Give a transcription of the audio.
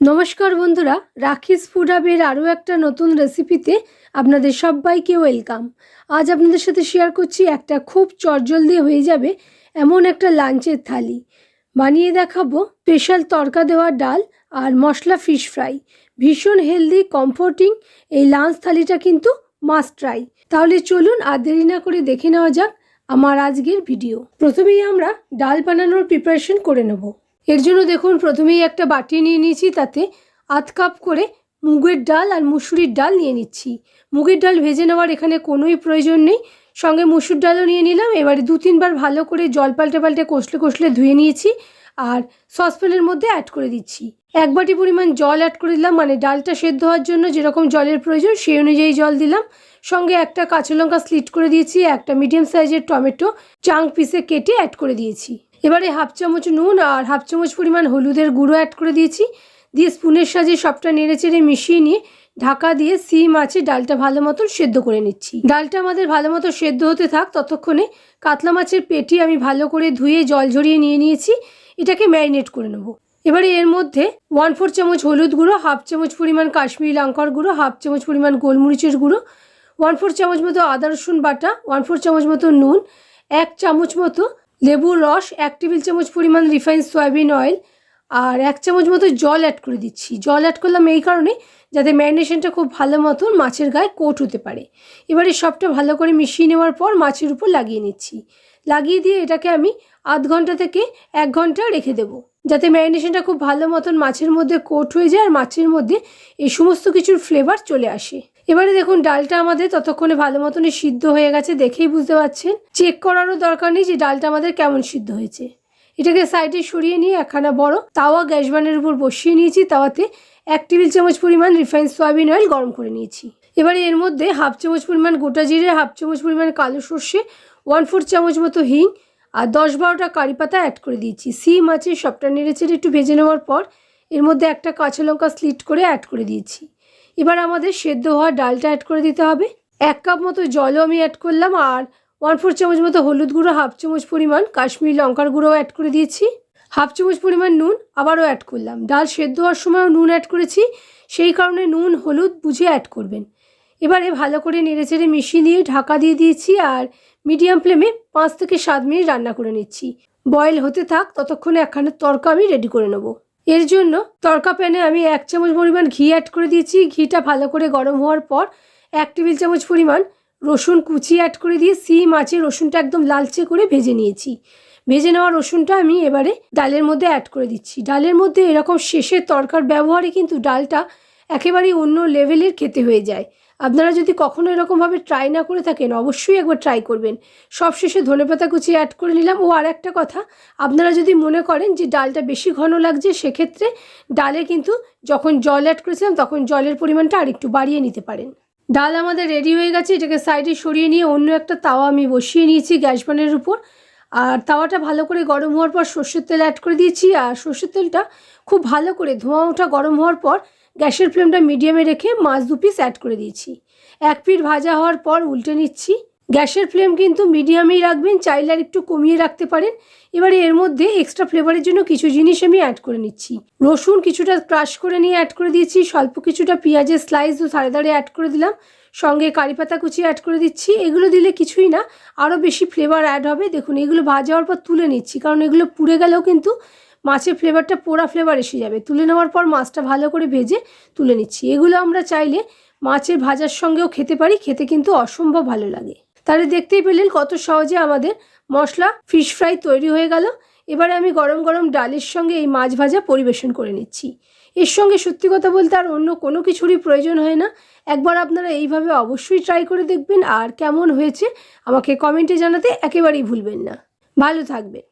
নমস্কার বন্ধুরা, রাখিস ফুড হাবের আরও একটা নতুন রেসিপিতে আপনাদের সবাইকে ওয়েলকাম আজ আপনাদের সাথে শেয়ার করছি একটা খুব চটজলদি হয়ে যাবে এমন একটা লাঞ্চের থালি। বানিয়ে দেখাবো স্পেশাল তরকা দেওয়া ডাল আর মশলা ফিশ ফ্রাই ভীষণ হেলদি কমফোর্টিং এই লাঞ্চ থালিটা কিন্তু মাস্ট ট্রাই তাহলে চলুন আর দেরি না করে দেখে নেওয়া যাক আমার আজকের ভিডিও প্রথমেই আমরা ডাল বানানোর প্রিপারেশন করে নেব। এর জন্য দেখুন প্রথমেই একটা বাটি নিয়ে নিয়েছি, তাতে আধ কাপ করে মুগের ডাল আর মুসুরির ডাল নিয়ে নিচ্ছি। মুগের ডাল ভেজে নেওয়ার এখানে কোনোই প্রয়োজন নেই। সঙ্গে মুসুর ডালও নিয়ে নিলাম, এবারে দু তিনবার ভালো করে জল পাল্টে পাল্টে কষলে কষলে ধুয়ে নিয়েছি আর সসপ্যানের মধ্যে অ্যাড করে দিচ্ছি। এক বাটি পরিমাণ জল অ্যাড করে দিলাম মানে ডালটা সেদ্ধ হওয়ার জন্য যেরকম জলের প্রয়োজন সেই অনুযায়ী জল দিলাম। সঙ্গে একটা কাঁচা লঙ্কা স্লিট করে দিয়েছি, একটা মিডিয়াম সাইজের টমেটো চাং পিসে কেটে অ্যাড করে দিয়েছি। এবারে হাফ চামচ নুন আর হাফ চামচ পরিমাণ হলুদের গুঁড়ো অ্যাড করে দিয়েছি। দিয়ে স্পুনের সাহায্যে সবটা নেড়ে চেড়ে মিশিয়ে নিয়ে ঢাকা দিয়ে সিম আছে, ডালটা ভালো মতন সেদ্ধ করে নিচ্ছি। ডালটা আমাদের ভালো মতো সেদ্ধ হতে থাক, ততক্ষণে কাতলা মাছের পেটি আমি ভালো করে ধুয়ে জল ঝরিয়ে নিয়ে নিয়েছি, এটাকে ম্যারিনেট করে নেব। এবারে এর মধ্যে ওয়ান ফোর চামচ হলুদ গুঁড়ো হাফ চামচ পরিমাণ কাশ্মীরি লঙ্কার গুঁড়ো হাফ চামচ পরিমাণ গোলমরিচের গুঁড়ো ওয়ান ফোর চামচ মতো আদা রসুন বাটা ওয়ান ফোর চামচ মতো নুন, এক চামচ মতো লেবুর রস, এক টেবিল চামচ পরিমাণ রিফাইন সয়াবিন অয়েল আর এক চামচ মতো জল অ্যাড করে দিচ্ছি। জল অ্যাড করলাম এই কারণে যাতে ম্যারিনেশনটা খুব ভালো মতন মাছের গায়ে কোট হতে পারে। এবারে সবটা ভালো করে মিশিয়ে নেওয়ার পর মাছের উপর লাগিয়ে নিচ্ছি। লাগিয়ে দিয়ে এটাকে আমি আধ ঘণ্টা থেকে এক ঘণ্টা রেখে দেবো। যাতে ম্যারিনেশনটা খুব ভালো মতন মাছের মধ্যে কোট হয়ে যায় আর মাছের মধ্যে এই সমস্ত কিছুর ফ্লেভার চলে আসে। এবারে দেখুন, ডালটা আমাদের ততক্ষণে ভালো মতনই সিদ্ধ হয়ে গেছে দেখেই বুঝতে পারছেন। চেক করারও দরকার নেই যে ডালটা আমাদের কেমন সিদ্ধ হয়েছে। এটাকে সাইডে সরিয়ে নিয়ে একখানা বড় তাওয়া গ্যাস বানের উপর বসিয়ে নিয়েছি। তাওয়াতে এক টেবিল চামচ পরিমাণ রিফাইন সয়াবিন অয়েল গরম করে নিয়েছি। এবারে এর মধ্যে হাফ চামচ পরিমাণ গোটা জিরে, হাফ চামচ পরিমাণ কালো সর্ষে ওয়ান ফোর চামচ মতো হিং আর দশ বারোটা কারি পাতা অ্যাড করে দিয়েছি। সিম আছে, সবটা নেড়ে চেড়ে একটু ভেজে নেওয়ার পর এর মধ্যে একটা কাঁচা লঙ্কা স্লিট করে অ্যাড করে দিয়েছি। এবার আমাদের সেদ্ধ হওয়া ডালটা অ্যাড করে দিতে হবে। এক কাপ মতো জলও আমি অ্যাড করলাম আর ওয়ান ফোর চামচ মতো হলুদ গুঁড়ো হাফ চামচ পরিমাণ কাশ্মীরি লঙ্কার গুঁড়োও অ্যাড করে দিয়েছি। হাফ চামচ পরিমাণ নুন আবারও অ্যাড করলাম। ডাল সেদ্ধ হওয়ার সময়ও নুন অ্যাড করেছি, সেই কারণে নুন, হলুদ বুঝে অ্যাড করবেন। এবারে ভালো করে নেড়েচেড়ে মিশিয়ে নিয়ে ঢাকা দিয়ে দিয়েছি আর মিডিয়াম ফ্লেমে পাঁচ থেকে সাত মিনিট রান্না করে নিচ্ছি। বয়েল হতে থাক, ততক্ষণে একখানা তরকা আমি রেডি করে নেব। এর জন্য তরকা প্যানে আমি এক চামচ পরিমাণ ঘি অ্যাড করে দিয়েছি। ঘিটা ভালো করে গরম হওয়ার পর এক টেবিল চামচ পরিমাণ রসুন কুচি অ্যাড করে দিয়ে সিম আছে, রসুনটা একদম লালচে করে ভেজে নিয়েছি। ভেজে নেওয়া রসুনটা আমি এবারে ডালের মধ্যে অ্যাড করে দিচ্ছি। ডালের মধ্যে এরকম শেষের তরকার ব্যবহারে কিন্তু ডালটা একেবারেই অন্য লেভেলের খেতে হয়ে যায়। আপনারা যদি কখনো এরকমভাবে ট্রাই না করে থাকেন, অবশ্যই একবার ট্রাই করবেন। সবশেষে ধনেপাতা কুচি অ্যাড করে নিলাম। ও আর একটা কথা, আপনারা যদি মনে করেন যে ডালটা বেশি ঘন লাগছে, সেক্ষেত্রে ডালে কিন্তু যখন জল অ্যাড করেছিলাম, তখন জলের পরিমাণটা আরেকটু বাড়িয়ে নিতে পারেন। ডাল আমাদের রেডি হয়ে গেছে, এটাকে সাইডে সরিয়ে নিয়ে অন্য একটা তাওয়া আমি বসিয়ে নিয়েছি গ্যাস বানের উপর। আর তাওয়াটা ভালো করে গরম হওয়ার পর সর্ষের তেল অ্যাড করে দিয়েছি। আর সর্ষের তেলটা খুব ভালো করে ধোঁয়া ওঠা গরম হওয়ার পর গ্যাসের ফ্লেমটা মিডিয়ামে রেখে মাছ দু পিস অ্যাড করে দিয়েছি। এক পিঠ ভাজা হওয়ার পর উল্টে নিচ্ছি। গ্যাসের ফ্লেম কিন্তু মিডিয়ামেই রাখবেন, চাইলে আর একটু কমিয়ে রাখতে পারেন। এবারে এর মধ্যে এক্সট্রা ফ্লেভারের জন্য কিছু জিনিস আমি অ্যাড করে নিচ্ছি। রসুন কিছুটা ক্রাশ করে নিয়ে অ্যাড করে দিয়েছি, স্বল্প কিছুটা পেঁয়াজের স্লাইস ও ধারে ধারে অ্যাড করে দিলাম। সঙ্গে কারি পাতা কুচি অ্যাড করে দিচ্ছি। এগুলো দিলে কিছুই না আরও বেশি ফ্লেভার অ্যাড হবে। দেখুন, এগুলো ভাজা হওয়ার পর তুলে নিচ্ছি, কারণ এগুলো পুড়ে গেলেও কিন্তু মাছের ফ্লেভারটা পোড়া ফ্লেভার এসে যাবে। তুলে নেওয়ার পর মাছটা ভালো করে ভেজে তুলে নিচ্ছি। এগুলো আমরা চাইলে মাছের ভাজার সঙ্গেও খেতে পারি, খেতে কিন্তু অসম্ভব ভালো লাগে। তাহলে দেখতেই পেলেন কত সহজে আমাদের মশলা ফিশ ফ্রাই তৈরি হয়ে গেল। এবারে আমি গরম গরম ডালের সঙ্গে এই মাছ ভাজা পরিবেশন করে নিচ্ছি। এর সঙ্গে সত্যি কথা বলতে আর অন্য কোনো কিছুরই প্রয়োজন হয় না। একবার আপনারা এইভাবে অবশ্যই ট্রাই করে দেখবেন আর কেমন হয়েছে, আমাকে কমেন্টে জানাতে একেবারেই ভুলবেন না। ভালো থাকবে